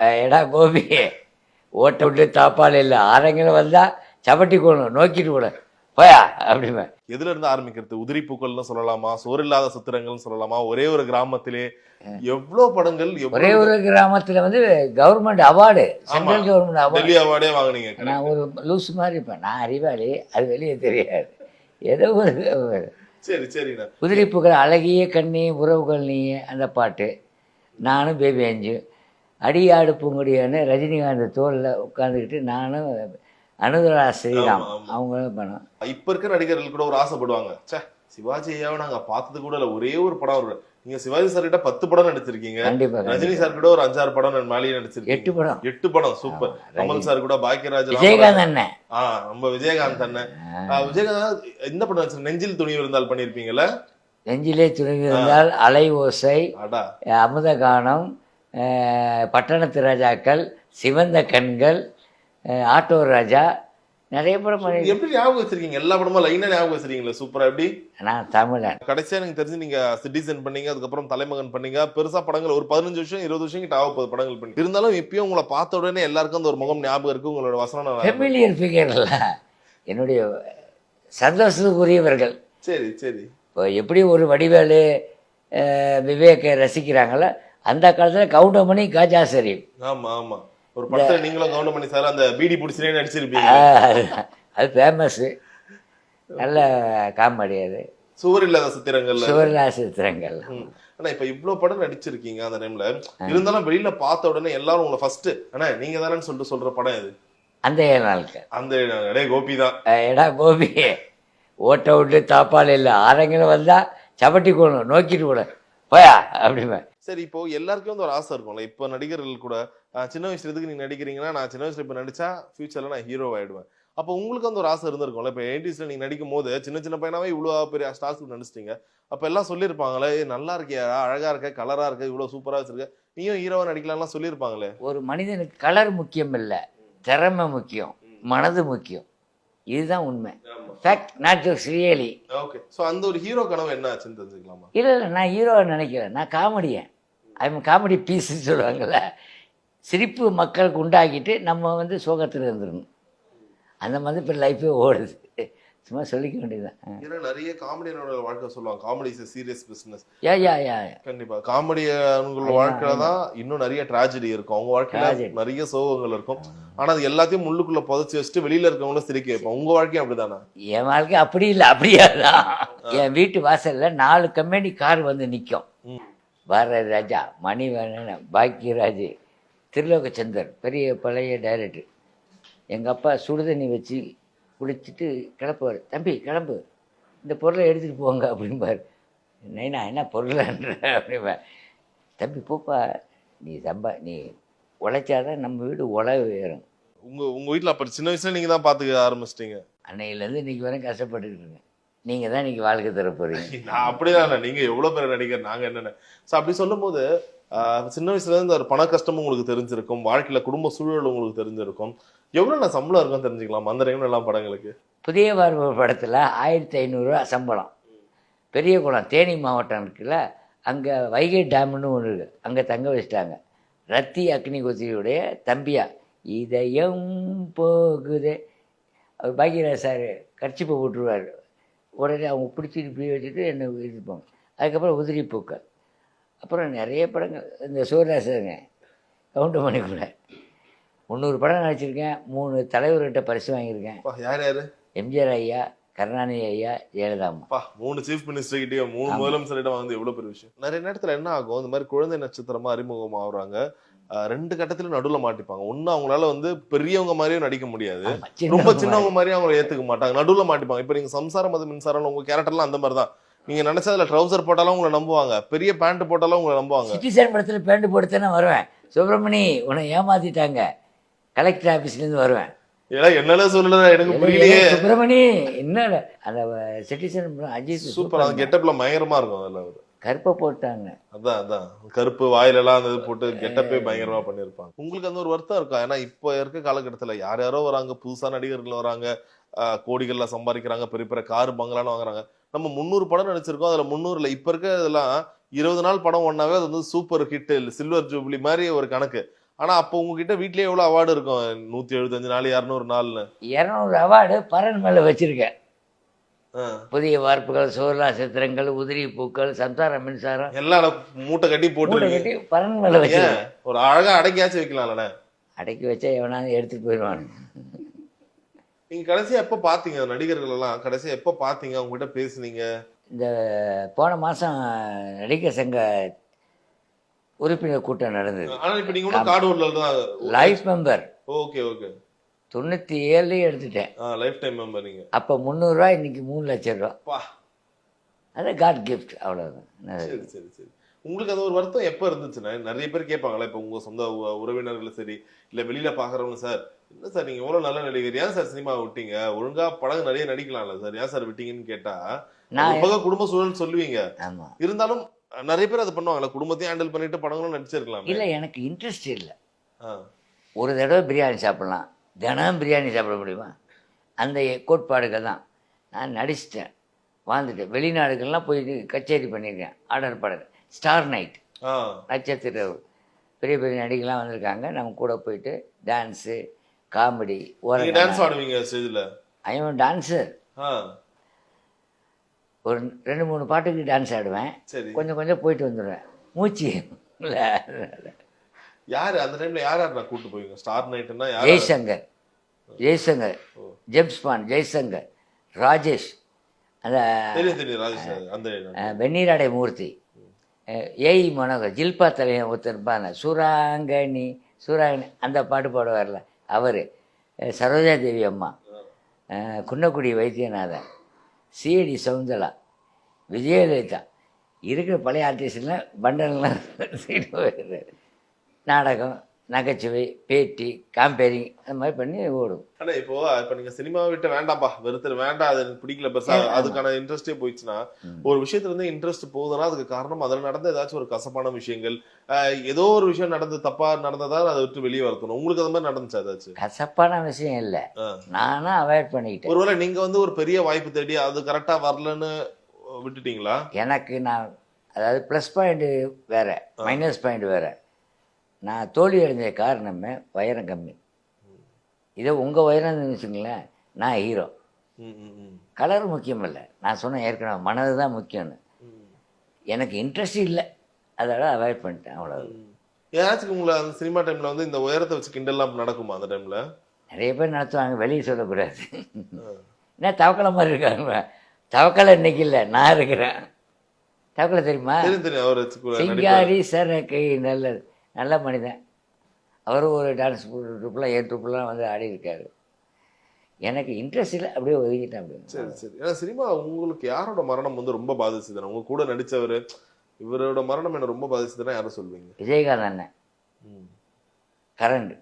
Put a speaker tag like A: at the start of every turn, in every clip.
A: எடா கோபி ஓட்ட விட்டு தாப்பால் இல்லை ஆரங்கில வந்தா சவட்டி கொள்ளணும் நோக்கிட்டு கூட போயா அப்படிம்பேன்
B: எதுல இருந்து ஆரம்பிக்கிறது? உதிரி பூக்கள்னு சொல்லலாமா? சோறில்லாத சித்திரங்கள்னு சொல்லலாமா? ஒரே ஒரு கிராமத்திலே எவ்வளவு படங்கள்
A: ஒரே ஒரு கிராமத்தில் வந்து government award central government award
B: அவார்டே வாங்குனீங்க
A: நான் ஒரு லூஸ் மாதிரி இருப்பேன். நான் அறிவாளி அது வெளியே தெரியாது. ஏதோ ஒரு ஒரு.
B: சரி சரிண்ணா.
A: குதிரைப்புகள் அழகிய கண்ணி உறவுகள் நீ அந்த பாட்டு. நானும் பேபி அஞ்சு. அடியாடு பூங்குடியான்னு ரஜினிகாந்த் தோளில் உட்காந்துக்கிட்டு நானும் அனுதரா ஸ்ரீராம். அவங்களும் பண்ணோம்.
B: இப்ப இருக்க நடிகர்கள் கூட ஒரு ஆசைப்படுவாங்க. ச்சே சிவாஜி ஐயாவை நாங்க பார்த்தது கூட இல்ல. ஒரே ஒரு படம் வரும் நீங்க சிவாஜி சார் கிட்ட பத்து படம் நடிச்சிருக்கீங்க.
A: கண்டிப்பாக
B: ரஜினி சார் கூட ஒரு அஞ்சாறு படம் மேலேயே நடிச்சிருக்கீங்க
A: எட்டு படம்.
B: எட்டு படம் சூப்பர். கமல் சார் கூட பாக்கியராஜ்
A: விஜயகாந்த் அண்ணன்
B: ஆ நம்ம விஜயகாந்த் அண்ணன் விஜயகாந்த் இந்த படம் நடிச்சிரு- நெஞ்சில் துணி இருந்தால் பண்ணிருப்பீங்கல்ல
A: நெஞ்சிலே துணிவு இருந்தால் அலை ஓசை
B: அடா.
A: அமுதகானம் அஹ், பட்டணத்து ராஜாக்கள் சிவந்த கண்கள் ஆட்டோ ராஜா நிறைய படம் பண்ணி
B: எப்படி ஞாபகம் வச்சிருக்கீங்க? எல்லா படமும் லைனா ஞாபகம் வச்சிருக்கீங்களா? சூப்பரா எப்படி?
A: நான் தமிழன்.
B: கடைசியா எனக்கு தெரிஞ்சு நீங்க சிட்டிசன் பண்ணீங்க அதுக்கப்புறம் தலைமகன் பண்ணீங்க. பெருசா படங்கள் ஒரு பதினஞ்சு வருஷம் இருபது வருஷம் கிட்ட ஆக போகுது படங்கள் பண்ணி. இருந்தாலும் இப்பயும் உங்களை பார்த்த உடனே எல்லாருக்கும் அந்த ஒரு முகம் ஞாபகம் இருக்கு உங்களோட வசனம்
A: ஃபெமிலியர் ஃபிகர்ல என்னுடைய சந்தோஷத்துக்குரியவர்கள்.
B: சரி சரி.
A: இப்போ எப்படி ஒரு வடிவேலு விவேக்கை ரசிக்கிறாங்களோ அந்த காலத்தில் கவுண்டமணி காஜா ஷரீப்
B: ஆமா ஆமா. ஒரு படத்துல நீங்களும் கவுண்ட் பண்ணி சார் அந்த பீடி பிடிச்சினே நடிச்சிருப்பீங்க.
A: அது ஃபேமஸ்ஸு நல்ல காமெடி அது.
B: சுவர் இல்லாத சித்திரங்கள்ல
A: சிவராசித்திரங்கள்
B: ம். ஆனா இப்ப இவ்வளவு படம் நடிச்சிருக்கீங்க அந்த டைம்ல இருந்தாலும் வெளியில பார்த்த உடனே எல்லாரும் உங்களை ஃபர்ஸ்ட் அண்ணா நீங்க தானேன்னு சொல்லிட்டு சொல்ற படம் இது
A: அந்த நாட்கள்
B: அந்த அடே கோபி தான்.
A: எடா கோபி ஓட்ட விட்டு தாப்பால் இல்லை. ஆரங்கில வந்தா சவட்டி கொள்ளணும் நோக்கிட்டு கூட. போயா அப்படிம்பேன்.
B: சரி இப்போ எல்லாருக்கும் வந்து ஒரு ஆசை இருக்கும்ல. இப்போ நடிகர்கள் கூட சின்ன வயசுல எதுக்கு நீங்க நடிக்கிறீங்கன்னா நான் சின்ன வயசுல இப்ப நடிச்சா ஃபியூச்சர்ல நான் ஹீரோ ஆயிடுவேன். அப்போ உங்களுக்கு வந்து ஒரு ஆசை இருந்திருக்கும்ல. இப்போ எயிட்டிஸ்ல நீங்க நடிக்கும் போது சின்ன சின்ன பையனாவே இவ்வளவு பெரிய ஸ்டார்ஸ் நடிச்சிட்டீங்க. அப்ப எல்லாம் சொல்லியிருப்பாங்களே "ஏய், நல்லா இருக்கியா? அழகா இருக்க கலரா இருக்க இவ்வளவு சூப்பரா வச்சிருக்க. நீயும் ஹீரோவா நடிக்கலாம்லாம் சொல்லியிருப்பாங்களே?
A: ஒரு மனிதனுக்கு கலர் முக்கியம் இல்லை திறமை முக்கியம் மனது முக்கியம். இதுதான் உண்மை. Fact not jokes really
B: okay so அந்த ஒரு ஹீரோ கனவு என்ன ஆச்சுன்னு தெரிஞ்சுக்கலாமா?
A: இல்லை இல்லை நான் ஹீரோவை நினைக்கிறேன் நான் காமெடியன் ஐம் காமெடி பீஸ்ன்னு சொல்லுவாங்கள்ல சிரிப்பு மக்களுக்கு உண்டாக்கிட்டு நம்ம வந்து சோகத்தில் இருந்துடணும் அந்த மாதிரி இப்போ லைஃபே ஓடுது. சும்மா சொல்லிக்க வேண்டியதுதான்.
B: ஏன்னா நிறைய காமெடியனோட வாழ்க்கை சொல்லுவாங்க comedy is serious business
A: yeah yeah yeah yeah.
B: கண்டிப்பா. காமெடியன்களோட வாழ்க்கையில தான் இன்னும் நிறைய டிராஜடி இருக்கும். அவங்க வாழ்க்கையில. நிறைய சோகங்கள் இருக்கும். ஆனா அது எல்லாத்தையும் முள்ளுக்குள்ள புதைச்சு வச்சுட்டு வெளியில இருக்கவங்கள சிரிக்க வைப்போம். உங்க வாழ்க்கையும் அப்படிதானா?
A: என் வாழ்க்கை அப்படி இல்லை அப்படியே தான். என் வீட்டு வாசல்ல நாலு கம்பெனி கார் வந்து நிற்கும். பாரதி ராஜா மணிவண்ணன் பாக்கியராஜ் திருலோகச்சந்தர் பெரிய பழைய டைரக்டர் எங்கள் அப்பா சுடுதண்ணி வச்சு குளிச்சுட்டு கிளப்புவார். தம்பி கிளம்பு. இந்த பொருளை எடுத்துகிட்டு போங்க அப்படிம்பார். நைனா என்ன பொருளான்ற? அப்படிம்பேன் தம்பி போப்பா நீ சம்பா நீ உழைச்சாதான் நம்ம வீடு உழவு ஏறும்
B: உங்க உங்க வீட்ல அப்ப சின்ன வயசுல நீங்க தான் பாத்துக்க ஆரம்பிச்சிட்டீங்க?
A: அன்னையிலேருந்து இன்னைக்கு வரையும் கஷ்டப்பட்டுட்டு நீங்கள் தான் இன்னைக்கு வாழ்க்கை தர போகிறீங்க
B: நான் அப்படிதான் நீங்க எவ்வளவு பேர் நடிகர் நாங்க என்னென்ன. சோ அப்படி சொல்லும்போது ஆஹ், சின்ன வயசுல இருந்து ஒரு பண கஷ்டமும் உங்களுக்கு தெரிஞ்சிருக்கும் வாழ்க்கையில குடும்ப சூழல் உங்களுக்கு தெரிஞ்சிருக்கும். எவ்வளவு நான் சம்பளம் இருக்கும் தெரிஞ்சுக்கலாம் அந்த டைம்ல எல்லாம் படங்களுக்கு.
A: புதிய பார்வை படத்தில் ஆயிரத்தி ஐநூறுரூவா சம்பளம். பெரிய குளம் தேனி மாவட்டம் இருக்குல்ல அங்கே வைகை டேம்னு ஒன்று இருக்குது அங்கே தங்க வச்சிட்டாங்க. ரத்தி அக்னி கொத்தியுடைய தம்பியா இதயம் போகுதே. பாக்கியராஜ் சார் கர்ச்சிப்பை போட்டுருவார். உடனே அவங்க பிடிச்சிட்டு இப்படி வச்சுட்டு என்னை இருப்பாங்க அதுக்கப்புறம் உதிரி பூக்கள். அப்புறம் நிறைய படங்கள். இந்த சூரியராசருங்க கவுண்ட் பண்ணி கூட. முந்நூறு படம் நடிச்சிருக்கேன். மூணு தலைவர்கிட்ட பரிசு வாங்கியிருக்கேன்.
B: அப்பா, யார் யாரு?
A: எம்ஜிஆர் ஐயா கருணாநிதி ஐயா ஜெயலலிதா அம்மா.
B: மூணு சீஃப் மினிஸ்டர் கிட்டயும் மூணு முதலமைச்சர்கிட்ட வந்து எவ்வளவு பெரிய விஷயம்? நிறைய நேரத்துல என்ன ஆகும்? இந்த மாதிரி குழந்தை நட்சத்திரமா அறிமுகம் ஆகுறாங்க ரெண்டு கட்டத்துல நடுவுல மாட்டிப்பாங்க. ஒண்ணு அவங்களால வந்து பெரியவங்க மாதிரியும் நடிக்க முடியாது. ரொம்ப
A: சின்னவங்க
B: மாதிரியும் அவங்கள ஏத்துக்க மாட்டாங்க. நடுவுல மாட்டிப்பாங்க. இப்ப நீங்க சம்சாரம் அது மின்சாரம் உங்க கேரக்டர்லாம் அந்த மாதிரி தான் நீங்க நினைச்சதுல ட்ரௌசர் போட்டாலும் உங்களை நம்புவாங்க. பெரிய பேண்ட் போட்டாலும் உங்களை நம்புவாங்க.
A: சிட்டிசன் படத்தில் பேண்ட் போட்டுத்தானே வருவேன். சுப்பிரமணி உன்னை ஏமாத்திட்டாங்க. கலெக்டர் ஆஃபீஸ்லேருந்து வருவேன்.
B: ஏன்னா என்னால சொல்லல எனக்கு புரியலையே.
A: சுப்பிரமணி என்ன அந்த சிட்டிசன் அஜித்
B: சூப்பர்
A: சூப்பர்
B: அந்த கெட்டப்ல பயங்கரமா இருக்கும் அதுல அவரு.
A: கருப்பை போட்டாங்க.
B: அதான் அதான். கருப்பு வாயில எல்லாம் அந்த இது போட்டு கெட்டப்பே பயங்கரமா பண்ணிருப்பாங்க உங்களுக்கு அந்த ஒரு வருத்தம் இருக்கா? ஏன்னா இப்ப இருக்க காலகட்டத்துல யார் யாரோ வராங்க புதுசா நடிகர்கள் வராங்க கோடிகள்ல சம்பாதிக்கிறாங்க பெரிய பெரிய கார் பங்களான்னு வாங்குறாங்க. நம்ம முந்நூறு படம் நடிச்சிருக்கோம் அதுல முந்நூறுல இப்ப இருக்க இதெல்லாம் இருபது நாள் படம் ஒன்னாவே அது வந்து சூப்பர் ஹிட் சில்வர் ஜூப்ளி மாதிரி ஒரு கணக்கு. ஆனா அப்போ உங்ககிட்ட வீட்லயே எவ்வளவு அவார்டு இருக்கும்? நூத்தி எழுபத்தஞ்சு நாள் இரநூறு நாள்னு.
A: இரநூறு அவார்டு பரன் மேலே வச்சுருக்கேன். புதிய வார்ப்புகள் சோர்லா சித்திரங்கள் உதிரி பூக்கள் சம்சார மின்சாரம்.
B: எல்லாம் மூட்டை கட்டி போட்டு
A: கட்டி பரன் மேலே
B: ஏன்? ஒரு அழகா அடக்கியாச்சும் வைக்கலாம்லண்ணே.
A: அடக்கி வச்சா எவனாவது எடுத்துட்டு போயிடுவானு.
B: நீங்க கடைசியா எப்ப பாத்தீங்க? நடிகர்கள் எல்லாம் கடைசியா எப்ப பாத்தீங்க? அவங்க கிட்ட பேசுனீங்க?
A: இந்த போன மாதம் நடிகர் சங்க உறுப்பினர் கூட்டம் நடந்தது.
B: ஆனா இப்ப நீங்க காடூர்ல தான்
A: லைஃப் மெம்பர்
B: ஓகே ஓகே.
A: தொண்ணூற்றி ஏழுலேயும் எடுத்துட்டேன்.
B: லைஃப் டைம் மெம்பர் நீங்க.
A: அப்போ முந்நூறுரூவா இன்னைக்கு மூணு லட்சம் ரூபா. அது காட் கிஃப்ட் அவ்வளோதான்
B: சரி சரி சரி. உங்களுக்கு அது ஒரு வருத்தம் எப்ப இருந்துச்சுன்னா நிறைய பேர் கேட்பாங்களா இப்ப உங்க சொந்த உ- உறவினர்கள் சரி இல்ல வெளியில பாக்குறவங்க சார் என்ன சார் நீங்க எவ்வளவு நல்ல நடிகர் ஏன் சார் சினிமா விட்டீங்க? ஒழுங்கா படம் நிறைய நடிக்கலாம்ல சார் ஏன் சார் விட்டீங்கன்னு கேட்டா
A: நான்
B: குடும்ப சூழல் சொல்லுவீங்க. இருந்தாலும் நிறைய பேர் அது பண்ணுவாங்கல்ல குடும்பத்தையும் ஹேண்டில் பண்ணிட்டு படங்களும் நடிச்சிருக்கலாம்
A: இல்லை எனக்கு இன்ட்ரெஸ்ட் இல்லை. ஒரு தடவை பிரியாணி சாப்பிடலாம். தினம் பிரியாணி சாப்பிட முடியுமா? அந்த கோட்பாடுகள் தான். நான் நடிச்சிட்டேன். வாழ்ந்துட்டேன். வெளிநாடுகள்லாம் போய் கச்சேரி பண்ணியிருக்கேன். ஆர்டர் படம் ஸ்டார் நைட் நட்சத்திர. பெரிய பெரிய நடிகர்லாம் வந்திருக்காங்க. நம்ம கூட போயிட்டு டான்ஸு காமெடி
B: டான்ஸ் ஆடுவீங்க
A: ஐவன் டான்ஸர் ஒரு ரெண்டு மூணு பாட்டுக்கு டான்ஸ் ஆடுவேன். கொஞ்சம் கொஞ்சம் போயிட்டு வந்துடுவேன் மூச்சு இல்லை
B: யாரு? அந்த டைம்ல யார் யார் நான் கூட்டு போவீங்க? ஸ்டார் நைட்னா யார்
A: Jaishankar. Jaishankar. James Bond Jaishankar. Rajesh. அந்த வெந்நீராடை மூர்த்தி. ஏஇ மனோகர் ஜில்பா தலைவன் ஒருத்தர் இருப்பாங்க சுராங்கனி சுராங்கனி அந்த பாட்டு பாடுவார்ல அவர். சரோஜா தேவி அம்மா. குன்னக்குடி வைத்தியநாதன். சிஐடி சவுந்தலா. விஜயலலிதா. இருக்கிற பழைய ஆர்டிஸ்ட்லாம் போயிடுறாரு. நாடகம் நகைச்சுவை பேட்டி காம்பேரிங் அந்த மாதிரி பண்ணி ஓடும்.
B: ஆனா இப்போ இப்ப நீங்க சினிமா விட்டு வேண்டாம்ப்பா வெறுத்து வேண்டாம் அது எனக்கு பிடிக்கல பெருசா. அதுக்கான இன்ட்ரெஸ்டே போயிடுச்சுன்னா. ஒரு விஷயத்துல இருந்து இன்ட்ரெஸ்ட் போகுதுன்னா அதுக்கு காரணம் அதுல நடந்த ஏதாச்சும் ஒரு கசப்பான விஷயங்கள் ஏதோ ஒரு விஷயம் நடந்து தப்பா நடந்ததா அதை விட்டு வெளியே வரத்தணும் உங்களுக்கு அது மாதிரி நடந்துச்சு ஏதாச்சும்?
A: கசப்பான விஷயம் இல்லை.
B: ஆ.
A: நானும் அவாய்ட் பண்ணிக்கிட்டேன்.
B: ஒருவேளை நீங்க வந்து ஒரு பெரிய வாய்ப்பு தேடி அது கரெக்டா வரலன்னு விட்டுட்டீங்களா?
A: எனக்கு நான் அதாவது ப்ளஸ் பாயிண்ட் வேற மைனஸ் பாயிண்ட் வேற. நான் தோல்வி அடைஞ்ச காரணமே உயரம் கம்மி. இதே உங்கள் உயரம் வச்சுங்களேன் நான் ஹீரோ. கலர் முக்கியம் இல்லை நான் சொன்னேன் ஏற்கனவே மனது தான் முக்கியம்னு. எனக்கு இன்ட்ரெஸ்ட் இல்லை. அதோட அவாய்ட் பண்ணிட்டேன் அவ்வளோ
B: ம். யாராச்சும் உங்களை அந்த சினிமா டைம்ல வந்து இந்த உயரத்தை வச்சு கிண்டல்லாம் நடக்குமா அந்த டைம்ல
A: நிறைய பேர் நடத்துவாங்க வெளியே சொல்லக்கூடாது. என்ன தவக்கலை மாதிரி இருக்காங்க? தவக்கலை இன்னைக்கு இல்லை நான் இருக்கிறேன். தவக்கலை தெரியுமா. சிங்காரி சரக்கை நல்லது. நல்ல மனிதன். அவரும் ஒரு டான்ஸ் ட்ரூப்லாம் ஏன் ட்ரூப்லாம் வந்து ஆடி இருக்காரு. எனக்கு இன்ட்ரெஸ்ட் இல்லை அப்படியே ஒதுக்கிட்டேன் அப்படி
B: சரி சரி. ஏன்னா சினிமா உங்களுக்கு யாரோட மரணம் வந்து ரொம்ப பாதிச்சுதுன்னா உங்க கூட நடிச்சவர் இவரோட மரணம் என்ன ரொம்ப பாதிச்சதுன்னா யாரும் சொல்வீங்க?
A: விஜயகாந்த் அண்ணன். கரண்ட்.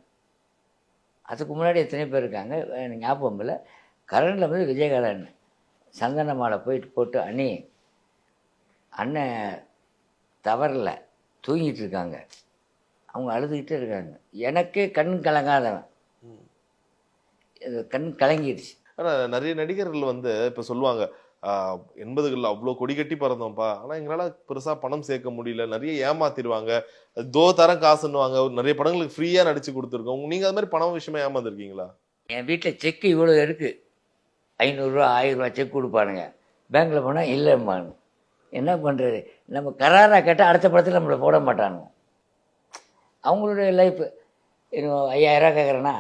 A: அதுக்கு முன்னாடி எத்தனை பேர் இருக்காங்க எனக்கு ஞாபகம் இல்லை. கரண்டில் வந்து விஜயகாந்த் அண்ணன். சந்தன மாலை போயிட்டு போட்டு அண்ணி அண்ணன் தவறல தூங்கிட்டு இருக்காங்க. அவங்க அழுதுகிட்டே இருக்காங்க. எனக்கே கண் கலங்காதவன். கண் கலங்கிடுச்சு.
B: ஆனா நிறைய நடிகர்கள் வந்து இப்ப சொல்லுவாங்க எண்பதுகள்ல அவ்வளவு கொடி கட்டி பறந்தோம்ப்பா. ஆனா எங்களால பெருசா பணம் சேர்க்க முடியல. நிறைய ஏமாத்திடுவாங்க. தோ தரம் காசுன்னுவாங்க. நிறைய படங்களுக்கு ஃப்ரீயா நடிச்சு கொடுத்துருக்கோம். நீங்க அது மாதிரி பணம் விஷயமா ஏமாந்துருக்கீங்களா?
A: என் வீட்டில் செக்கு இவ்வளோ இருக்குது ஐநூறுரூவா ஆயிரரூவா செக் கொடுப்பானுங்க. பேங்க்கில் போனால் இல்லைம்பானு என்ன பண்ணுறது நம்ம கராராக கேட்டால் அடுத்த படத்தில் நம்மளை போட மாட்டானுங்க. அவங்களுடைய லைஃப் இன்னும் ஐயாயிரரூவா கேட்குறேன்னா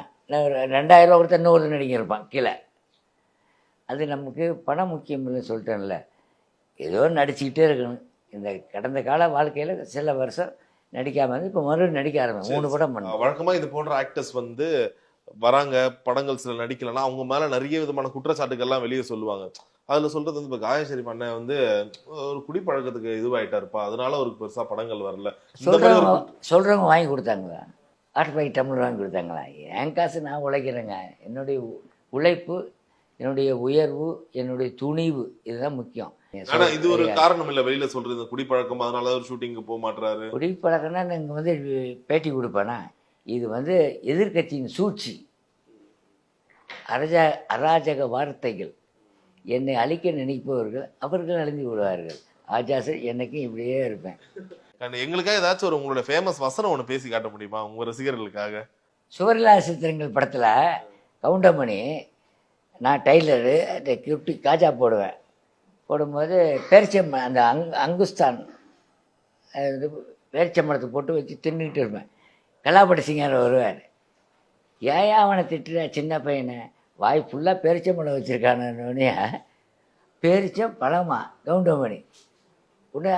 A: ரெண்டாயிரரூவா கொடுத்தா இன்னொரு நடிகர் இருப்பான் கீழே. அது நமக்கு பணம் முக்கியம் இல்லைன்னு சொல்லிட்டேன்ல. ஏதோ நடிச்சுக்கிட்டே இருக்கணும். இந்த கடந்த கால வாழ்க்கையில் சில வருஷம் நடிக்காமல் இருந்து இப்போ மறுபடியும் நடிக்க ஆரம்பிச்சேன் மூணு படம் பண்ணேன்
B: ஆஹ், வழக்கமா இது போன்ற ஆக்டர்ஸ் வந்து வராங்க படங்கள் சில நடிக்கலன்னா அவங்க மேல நிறைய விதமான குற்றச்சாட்டுகள்லாம் வெளியே சொல்லுவாங்க. அதுல சொல்றது வந்து இப்ப காயஸ்வரி அண்ணன் வந்து ஒரு குடிப்பழக்கத்துக்கு இதுவாயிட்டாருப்பா. அதனால அவருக்கு பெருசா படங்கள் வரல.
A: சொல்கிறவங்க சொல்கிறவங்க வாங்கி கொடுத்தாங்களா? ஆட்டுப்பாக்கி டம்ளர் வாங்கி கொடுத்தாங்களா? என் காசு நான் உழைக்கிறேங்க. என்னுடைய உழைப்பு என்னுடைய உயர்வு என்னுடைய துணிவு இதுதான் முக்கியம்.
B: ஆனா இது ஒரு காரணம் இல்ல வெளியில சொல்றது. இந்த குடிப்பழக்கம் அதனால ஒரு ஷூட்டிங்க்கு போக மாட்டாரு
A: குடிப்பழக்கம்னா நீங்கள் வந்து பேட்டி கொடுப்பேனா? இது வந்து எதிர்க்கட்சியின் சூழ்ச்சி. அரஜா அராஜக வார்த்தைகள். என்னை அழிக்க நினைப்பவர்கள் அவர்கள் அழிஞ்சு விடுவார்கள். ஆஜாசர் என்னைக்கும் இப்படியே இருப்பேன்.
B: கண்டு- எங்களுக்காக ஏதாச்சும் ஒரு உங்களோட ஃபேமஸ் வசனம் ஒண்ணு பேசி காட்ட முடியுமா? உங்க ரசிகர்களுக்காக?
A: சுவரில்லா சித்திரங்கள் படத்தில் கவுண்டமணி நான் டைலரு அந்த கிப்டி காஜா போடுவேன். போடும்போது பேரிச்சம் அந்த அங் அங்குஸ்தான் பேரிச்சம்பழத்தை போட்டு வச்சு தின்னுக்கிட்டு இருப்பேன். கலாபடி சிங்கர் வருவார் ஏன் அவனை திட்டுற? சின்ன பையனை. வாய் ஃபுல்லாக பேரிச்சம்பழம் வச்சுருக்கானே பேரிச்சம் பழமா? கவுண்டமணி உடனே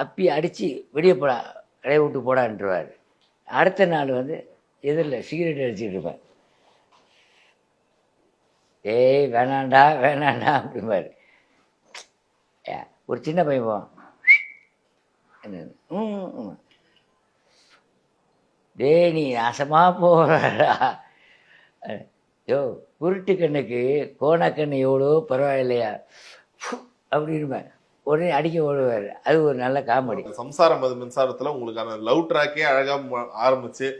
A: அப்பி அடித்து வெளியே போடா கடையை விட்டு போடான்றவார். அடுத்த நாள் வந்து எதிரில் சிகரெட் அடிச்சுட்டு இருப்பேன் ஏய் வேணாண்டா வேணாண்டா அப்படிம்பாரு. ஏ, ஒரு சின்ன பையன் போவான் என்னது? ம், டேய் நீ நாசமாக போகிறா யோ குருட்டு கண்ணுக்கு கோணக்கண்ணு எவ்வளோ பரவாயில்லையா? ஃபு, அப்படின்பேன் உடனே அடிக்க ஓடுவார். அது ஒரு நல்ல காமெடி.
B: சம்சாரம் அது மின்சாரத்துல உங்களுக்கான லவ் ட்ராக்கே அழகா ம- ஆரம்பிச்சு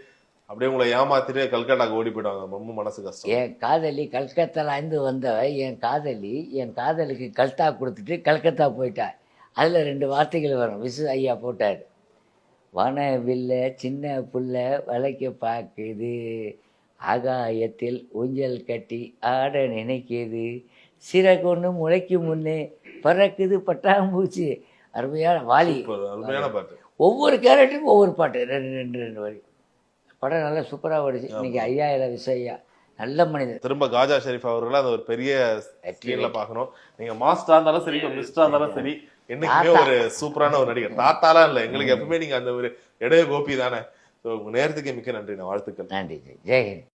B: அப்படியே உங்களை ஏமாத்திட்டு கல்கட்டாக்கு ஓடி போயிடுவாங்க. ரொம்ப மனசு கஷ்டம்.
A: என் காதலி கல்கத்தாலேருந்து வந்தவ என் காதலி என் காதலிக்கு கல்தா கொடுத்துட்டு கல்கத்தா போயிட்டா. அதில் ரெண்டு வார்த்தைகள் வரும். விசு ஐயா போட்டார். வனவில்ல சின்ன புள்ள வளைக்க பார்க்குது ஆகாயத்தில் ஊஞ்சல் கட்டி ஆட நினைக்குது. சிறகொன்று முளைக்கும் முன்னே பறக்குது பட்டாம்பூச்சி. அருமையான வாலி. ஒவ்வொரு கேரக்டருக்கும் ஒவ்வொரு பாட்டு. ரெண்டு ரெண்டு ரெண்டு வரி. படம் நல்லா சூப்பராக ஓடிச்சு. இன்னைக்கு ஐயாயிரம் விசையா. நல்ல மனிதன்
B: திரும்ப காஜா ஷெரீஃப் அவர்களை அந்த ஒரு பெரிய ஸ்க்ரீன்ல பார்க்கணும். நீங்க மாஸ்டரா இருந்தாலும் சரி மிஸ்டரா இருந்தாலும் சரி என்னைக்குமே ஒரு சூப்பரான ஒரு நடிகர். தாத்தாலாம் இல்ல. எங்களுக்கு எப்பவுமே நீங்க அந்த ஒரு இடைய கோபி தானே. உங்க நேரத்துக்கு மிக்க நன்றி. நான் வாழ்த்துக்கள்.
A: நன்றி ஜெய்